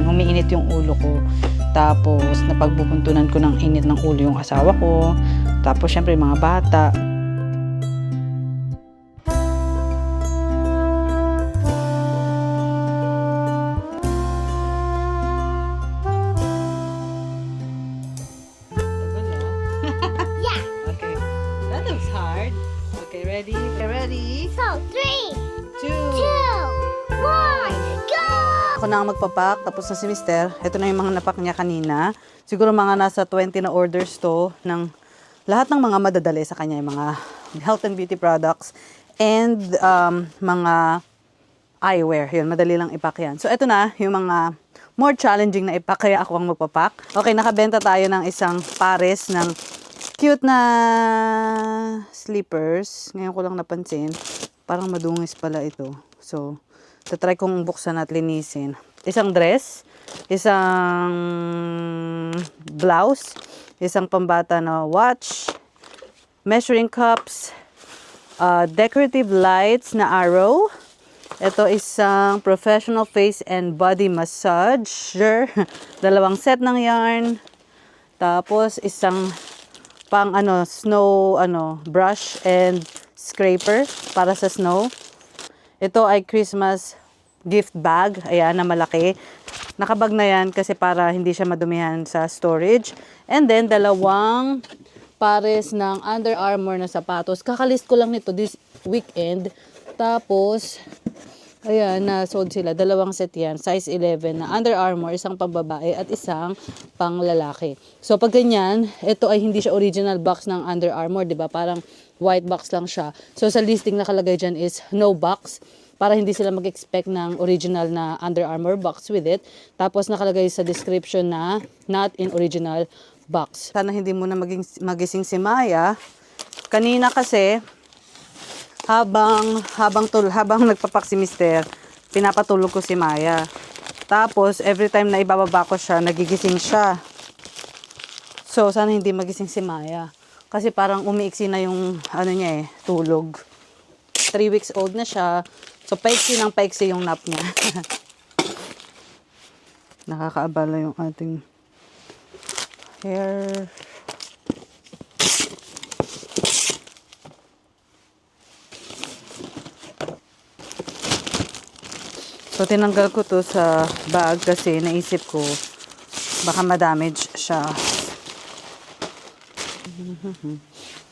ganyan, humiinit yung ulo ko. Tapos, napagbubuntunan ko ng init ng ulo yung asawa ko. Tapos, syempre, mga bata. Magpapak, tapos na si Mister. Ito na yung mga napak niya kanina. Siguro mga nasa 20 na orders to ng lahat ng mga madadali sa kanya, yung mga health and beauty products and um, mga eyewear. Yun, madali lang ipak yan. So, ito na yung mga more challenging na ipak, ako ang magpapak. Okay, nakabenta tayo ng isang pares ng cute na slippers. Ngayon ko lang napansin. Parang madungis pala ito. So, tatry kong buksan at linisin. Isang dress, isang blouse, isang pambata na watch, measuring cups, uh, decorative lights na arrow. Ito isang professional face and body massager. Dalawang set ng yarn. Tapos isang pang ano snow ano brush and scraper para sa snow. Ito ay Christmas gift bag. Ayan, na malaki. Nakabag na yan kasi para hindi siya madumihan sa storage. And then, dalawang pares ng Under Armour na sapatos. Kakalist ko lang nito this weekend. Tapos, ayan, na-sold sila. Dalawang set yan. Size 11 na Under Armour, isang pambabae at isang pang lalaki. So, pag ganyan, ito ay hindi siya original box ng Under Armour, di ba? Parang white box lang siya. So, sa listing nakalagay dyan is no box para hindi sila mag-expect ng original na Under Armour box with it. Tapos nakalagay sa description na not in original box. Sana hindi mo na maging, magising si Maya. Kanina kasi, habang habang tul habang nagpapak si Mister, pinapatulog ko si Maya. Tapos every time na ibababa ko siya, nagigising siya. So sana hindi magising si Maya. Kasi parang umiiksi na yung ano niya eh, tulog. 3 weeks old na siya. So paiksi ng paiksi yung nap niya. Nakakaabala yung ating hair. So, tinanggal ko to sa bag kasi naisip ko baka ma-damage siya.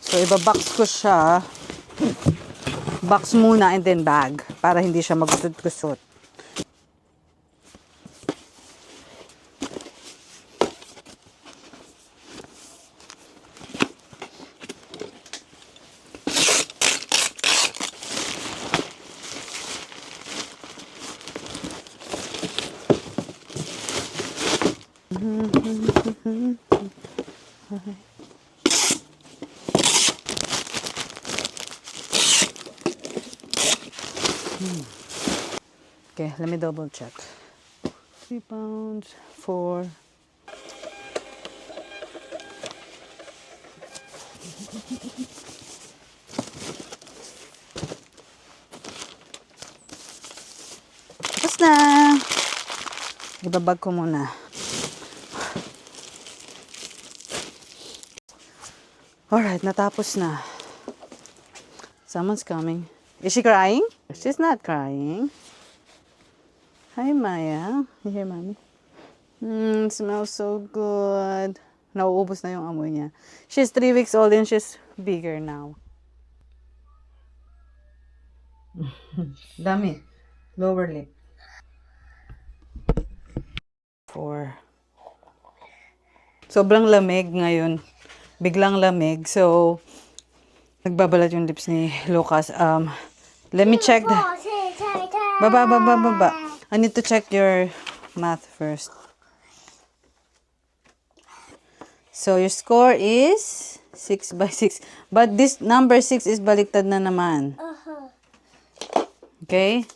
So, ibabox ko siya. Box muna and then bag para hindi siya magusot-gusot. Okay, let me double check. Three pounds, four. Tapos na! Ibabag ko muna. Alright, natapos na. Someone's coming. Is she crying? She's not crying. Hi, Maya. You hear mommy? Mmm, smells so good. Nauubos na yung amoy niya. She's three weeks old and she's bigger now. Dami. Lower lip. Four. Sobrang lamig ngayon. Biglang lamig. So, nagbabalat yung lips ni Lucas. Um, let me check the... Eight, Baba, baba, baba. I need to check your math first. So, your score is 6 by 6. But this number 6 is baliktad na naman. Uh-huh. Okay?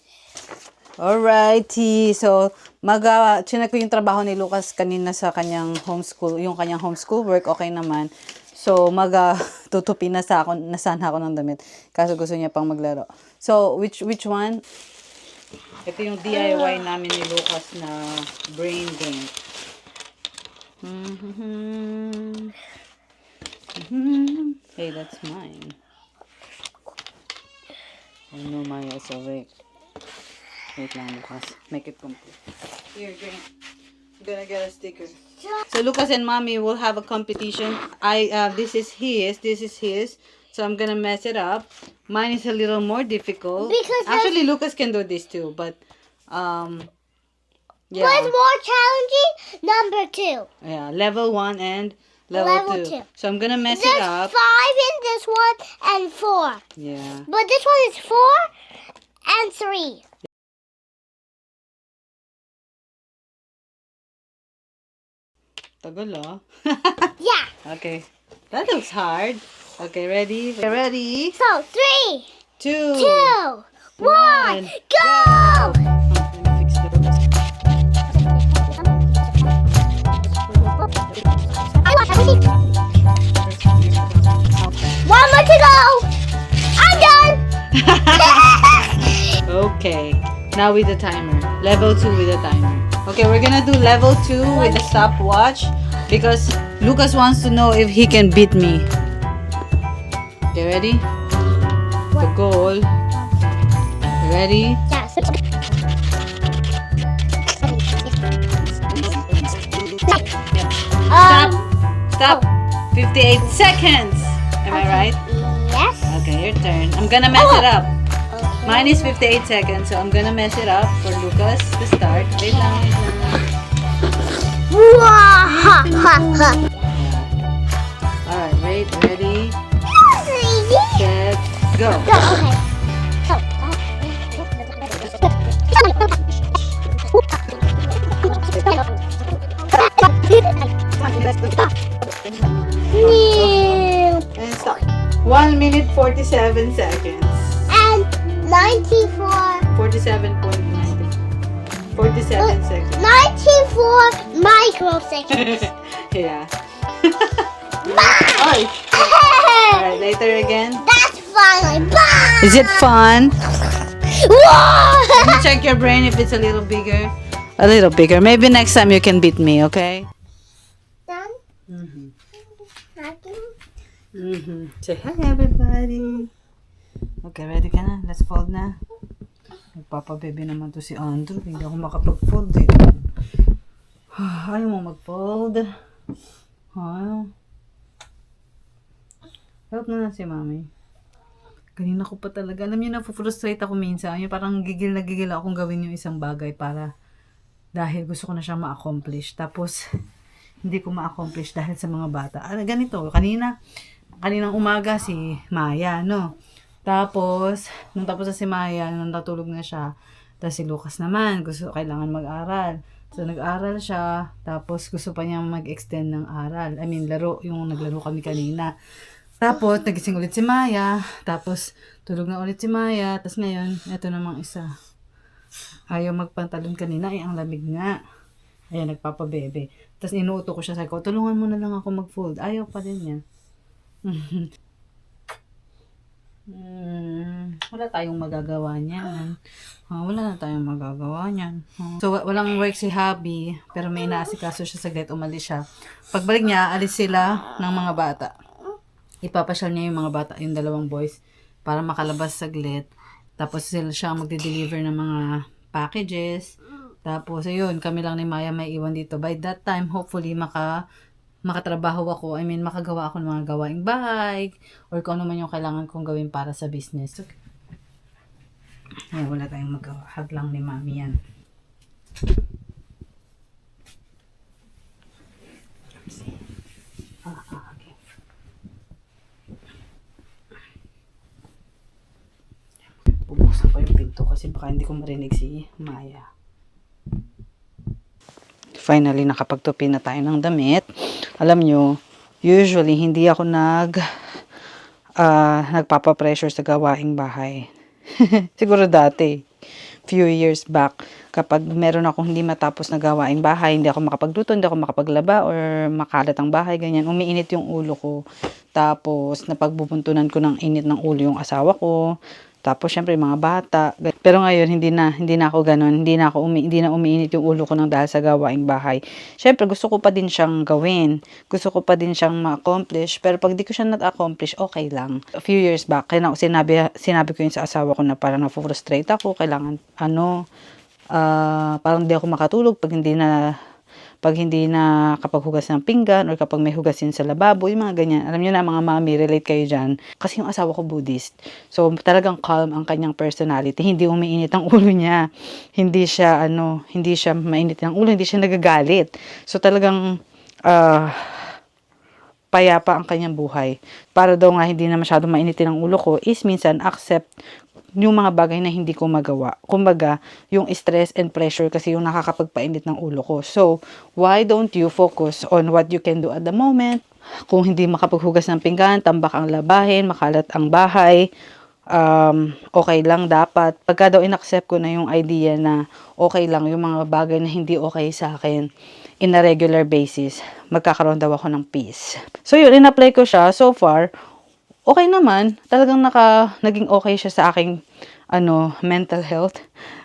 Alrighty. So, mag, uh, ko yung trabaho ni Lucas kanina sa kanyang homeschool, yung kanyang homeschool work, okay naman. So, mag, uh, tutupi na sa ako, na sana ako ng damit. Kaso gusto niya pang maglaro. So, which, which one? Ito yung DIY namin ni Lucas na brain game. Mhm. Mhm. Hey, that's mine. Oh no, Maya is awake. Wait lang, Lucas. Make it complete. Here, drink. I'm gonna get a sticker. So Lucas and Mommy will have a competition. I uh, this is his, this is his. So I'm gonna mess it up. Mine is a little more difficult. Because actually Lucas can do this too, but um yeah. What's more challenging? Number two. Yeah, level 1 and level, Level 2. two. So I'm gonna mess There's it up. five in this one and four. Yeah. But this one is four and three. Tagal ah. Yeah. okay. That looks hard. Okay, ready? Ready? So three, Two. two, one, One. go! Let me fix the- One more to go. I'm done. Okay. Now with the timer. Level 2 with the timer. Okay, we're gonna do level 2 with the stopwatch because Lucas wants to know if he can beat me. Okay, ready? The goal. Ready? yes. Stop. Stop. 58 seconds. Am I right? yes. Okay, your turn. I'm gonna mess it up. Oh. Okay. Mine is 58 seconds, so I'm gonna mess it up for Lucas to start. Wait lang. Wah, ha, ha, ha. Alright, wait, ready, set, go. Go, okay. So, New. And stop. 1 minute 47 seconds. And 94, 47.90. 47 seconds. 94 microseconds. yeah. Bye. Oy. Alright, later again. That's finally bye. Is it fun? Whoa! Check your brain if it's a little bigger. A little bigger. Maybe next time you can beat me, okay? Done? Mm-hmm. Nothing? Mm-hmm. Say hi, everybody. Okay, ready ka? Let's fold na. Nagpapabebe naman to si Andrew. Hindi ako makapag-fold eh. Ayaw mo mag-fold. Ayaw. Help na si mami. Kanina ko pa talaga. Alam niyo, na-frustrate ako minsan. Yung parang gigil na gigil akong gawin yung isang bagay para dahil gusto ko na siyang ma-accomplish. Tapos, hindi ko ma-accomplish dahil sa mga bata. Ah, ganito, kanina, kaninang umaga si Maya, no? Tapos, nung tapos na si Maya, nung natulog na siya, tapos si Lucas naman, gusto, kailangan mag-aral. So, nag-aral siya, tapos gusto pa niya mag-extend ng aral. I mean, laro, yung naglaro kami kanina. Tapos, nagising ulit si Maya, tapos tulog na ulit si Maya, tapos ngayon, eto namang isa. Ayaw magpantalon kanina, ay ang lamig nga. Ayan, nagpapabebe. Tapos inuuto ko siya, sabi ko, tulungan mo na lang ako mag-fold. Ayaw pa din niya. Hmm, wala tayong magagawa niyan. Ah, wala na tayong magagawa niyan. Ah. So, wa- walang work si Habi, pero may inaasikaso siya saglit, umalis siya. Pagbalik niya, alis sila ng mga bata. Ipapasyal niya yung mga bata, yung dalawang boys, para makalabas saglit. Tapos sila siya magde-deliver ng mga packages. Tapos, ayun, kami lang ni Maya may iwan dito. By that time, hopefully, maka makatrabaho ako. I mean, makagawa ako ng mga gawaing bahay or kung ano man yung kailangan kong gawin para sa business. Okay. Ay, wala tayong magawa. Hag lang ni mami yan. Ah, ah, okay. Bubuksan pa yung pinto kasi baka hindi ko marinig si Maya. Finally, nakapagtupi na tayo ng damit. Alam nyo, usually, hindi ako nag, ah nagpapapressure sa gawaing bahay. Siguro dati, few years back, kapag meron akong hindi matapos na gawaing bahay, hindi ako makapagluto, hindi ako makapaglaba, or makalat ang bahay, ganyan, umiinit yung ulo ko. Tapos, napagbubuntunan ko ng init ng ulo yung asawa ko. Tapos syempre mga bata. Pero ngayon hindi na hindi na ako ganoon. Hindi na ako umi, hindi na umiinit yung ulo ko ng dahil sa gawaing bahay. Syempre gusto ko pa din siyang gawin. Gusto ko pa din siyang ma-accomplish. Pero pag di ko siya na-accomplish, okay lang. A few years back, kaya na- sinabi sinabi ko yun sa asawa ko na parang na-frustrate ako, kailangan ano ah, parang di ako makatulog pag hindi na pag hindi na kapag hugas ng pinggan or kapag may hugasin sa lababo, yung mga ganyan. Alam niyo na mga mami, relate kayo dyan. Kasi yung asawa ko Buddhist. So talagang calm ang kanyang personality. Hindi umiinit ang ulo niya. Hindi siya ano, hindi siya mainit ang ulo, hindi siya nagagalit. So talagang ah payapa ang kanyang buhay. Para daw nga hindi na masyadong mainitin ang ulo ko is minsan accept yung mga bagay na hindi ko magawa. Kumbaga, yung stress and pressure kasi yung nakakapagpainit ng ulo ko. So, why don't you focus on what you can do at the moment? Kung hindi makapaghugas ng pinggan, tambak ang labahin, makalat ang bahay, um, okay lang dapat. Pagka daw inaccept ko na yung idea na okay lang yung mga bagay na hindi okay sa akin in a regular basis, magkakaroon daw ako ng peace. So yun, in-apply ko siya. So far, okay naman. Talagang naka, naging okay siya sa aking ano, mental health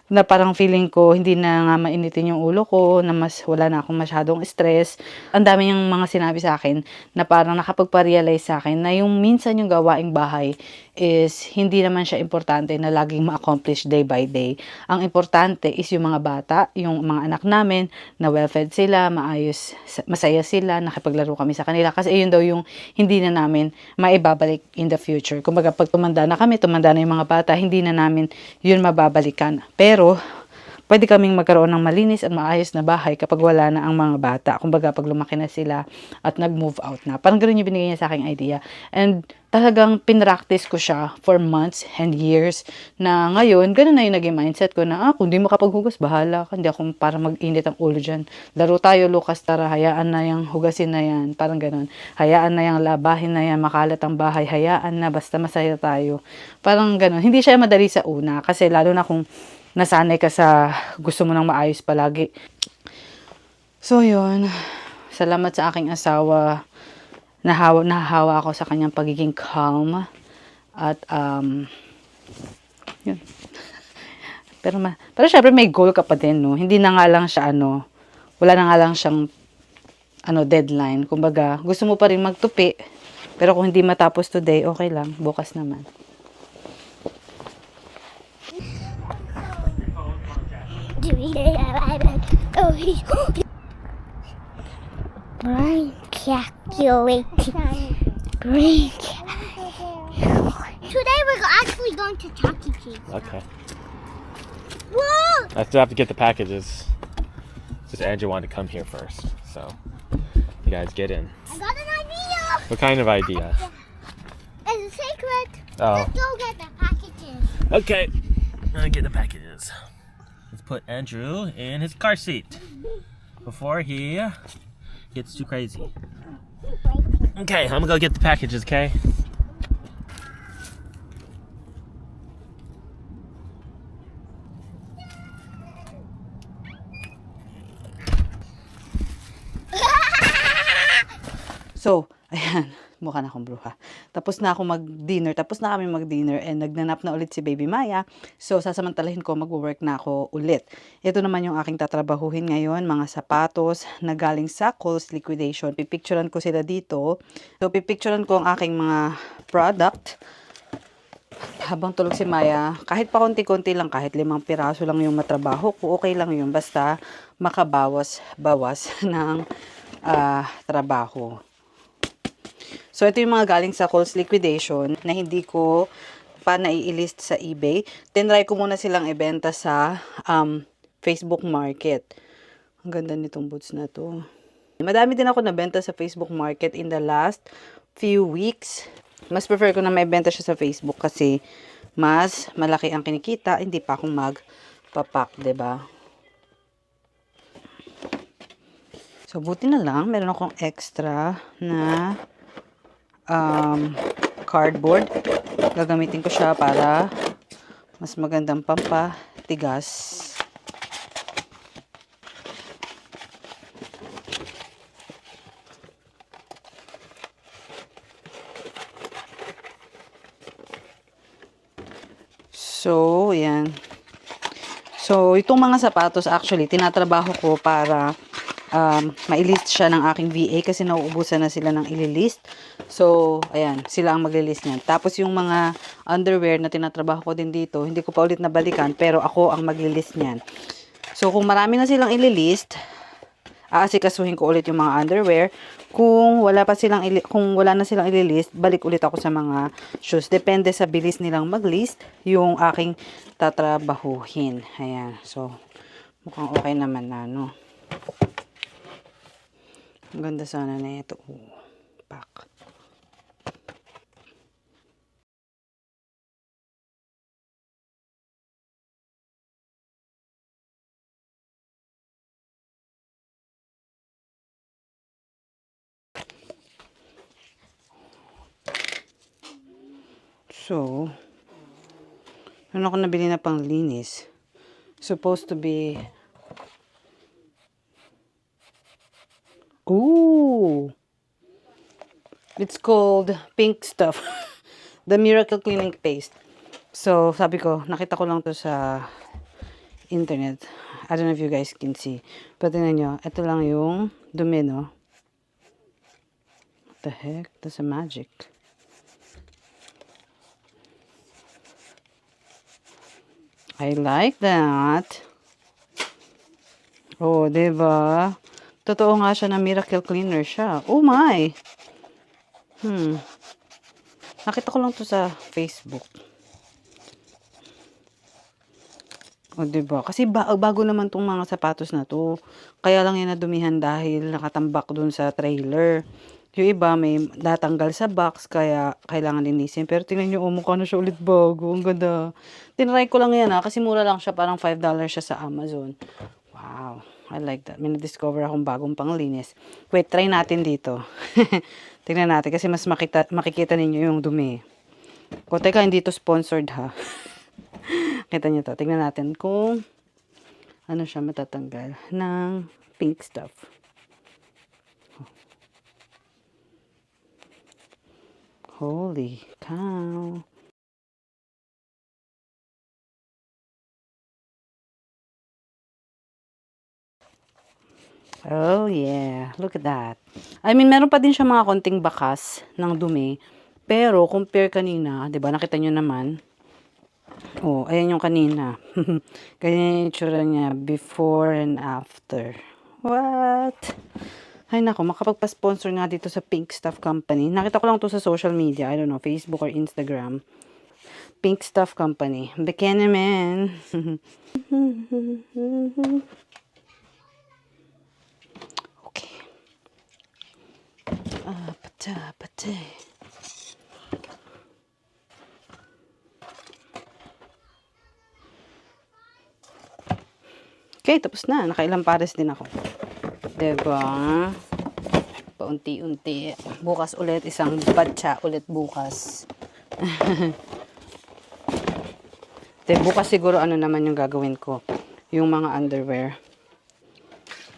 na parang feeling ko hindi na nga mainitin yung ulo ko, na mas wala na akong masyadong stress. Ang dami yung mga sinabi sa akin na parang nakapagpa-realize sa akin na yung minsan yung gawaing bahay is hindi naman siya importante na laging ma-accomplish day by day. Ang importante is yung mga bata, yung mga anak namin, na well-fed sila, maayos, masaya sila, nakipaglaro kami sa kanila. Kasi yun daw yung hindi na namin maibabalik in the future. Kumbaga, pag tumanda na kami, tumanda na yung mga bata, hindi na namin yun mababalikan. Pero, pwede kaming magkaroon ng malinis at maayos na bahay kapag wala na ang mga bata. Kumbaga, pag lumaki na sila at nag-move out na. Parang ganun yung binigay niya sa aking idea. And talagang pinractice ko siya for months and years na ngayon, ganun na yung naging mindset ko na, ah, kung di makapaghugas, bahala ka. Hindi ako para mag-init ang ulo dyan. Laro tayo, Lucas, tara, hayaan na yung hugasin na yan. Parang ganun. Hayaan na yung labahin na yan, makalat ang bahay. Hayaan na, basta masaya tayo. Parang ganun. Hindi siya madali sa una kasi lalo na kung nasanay ka sa gusto mo nang maayos palagi. So, yun. Salamat sa aking asawa. Nahawa, nahahawa ako sa kanyang pagiging calm. At, um, yun. Pero, ma pero syempre may goal ka pa din, no? Hindi na nga lang siya, ano, wala na nga lang siyang, ano, deadline. Kumbaga, gusto mo pa rin magtupi. Pero kung hindi matapos today, okay lang. Bukas naman. Brain calculating. Brain Today we're actually going to Chuck E. Cheese. Okay. Whoa! I still have to get the packages. Just Andrew wanted to come here first, so you guys get in. I got an idea! What kind of idea? It's a secret. Oh. Let's go get the packages. Okay. I'll get the packages. Put Andrew in his car seat before he gets too crazy. Okay, I'm gonna go get the packages, okay? So, ayan, mukha na akong bruha. Tapos na ako mag-dinner, tapos na kami mag-dinner and nagnanap na ulit si Baby Maya. So, sasamantalahin ko, mag-work na ako ulit. Ito naman yung aking tatrabahuhin ngayon, mga sapatos na galing sa Kohl's Liquidation. Pipicturean ko sila dito. So, pipicturean ko ang aking mga product habang tulog si Maya, kahit pa konti-konti lang, kahit limang piraso lang yung matrabaho ko, okay lang yun. Basta makabawas-bawas ng ah, trabaho. So, ito yung mga galing sa Kohl's Liquidation na hindi ko pa nai-list sa eBay. Tinry ko muna silang ibenta sa um, Facebook Market. Ang ganda nitong boots na to. Madami din ako nabenta sa Facebook Market in the last few weeks. Mas prefer ko na may benta siya sa Facebook kasi mas malaki ang kinikita, hindi pa akong magpapak, ba? So, buti na lang, meron akong extra na um, cardboard. Gagamitin ko siya para mas magandang pampatigas. So, ayan. So, itong mga sapatos actually, tinatrabaho ko para um, mailist siya ng aking VA kasi nauubusan na sila ng ililist. So, ayan, sila ang maglilist niyan. Tapos yung mga underwear na tinatrabaho ko din dito, hindi ko pa ulit nabalikan, pero ako ang maglilist niyan. So, kung marami na silang ililist, aasikasuhin ko ulit yung mga underwear. Kung wala pa silang kung wala na silang ililist, balik ulit ako sa mga shoes. Depende sa bilis nilang maglist yung aking tatrabahuhin. Ayan. So, mukhang okay naman na, no? Ang ganda sana na ito. Oh, pack. So, ano ako nabili na pang linis? Supposed to be... Ooh! It's called Pink Stuff. The Miracle Cleaning Paste. So, sabi ko, nakita ko lang to sa internet. I don't know if you guys can see. But tingnan nyo, ito lang yung dumi, no? What the heck? That's a magic. I like that. Oh, ba? Totoo nga siya na miracle cleaner siya. Oh my. Hmm. Nakita ko lang to sa Facebook. O, oh, diba? Kasi ba- bago naman tong mga sapatos na to. Kaya lang yan nadumihan dahil nakatambak dun sa trailer. Yung iba may natanggal sa box kaya kailangan linisin. Pero tingnan nyo, oh, mukha na siya ulit bago. Ang ganda. Tinry ko lang yan ha, kasi mura lang siya. Parang $5 siya sa Amazon. Wow. I like that. May na-discover akong bagong panglinis. Wait, try natin dito. Tingnan natin kasi mas makita, makikita ninyo yung dumi. O, teka, hindi to sponsored ha. Kita nyo to. Tingnan natin kung ano siya matatanggal ng pink stuff. Holy cow. Oh yeah, look at that. I mean, meron pa din siya mga konting bakas ng dumi. Pero compare kanina, ba? Nakita nyo naman. Oh, ayan yung kanina. Ganyan yung itsura niya before and after. What? Ay nako, makapagpa-sponsor nga dito sa Pink Stuff Company. Nakita ko lang to sa social media. I don't know, Facebook or Instagram. Pink Stuff Company. Bikini Man. okay. Ah, pata, pata. Okay, tapos na. Nakailang pares din ako. Diba? Paunti-unti. Bukas ulit. Isang batcha ulit bukas. De, bukas siguro ano naman yung gagawin ko. Yung mga underwear.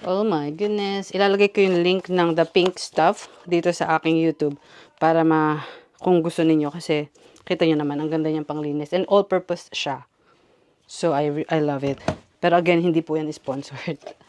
Oh my goodness. Ilalagay ko yung link ng The Pink Stuff dito sa aking YouTube para ma kung gusto ninyo kasi kita nyo naman ang ganda niyang panglinis and all purpose siya. So I I love it. Pero again, hindi po yan sponsored.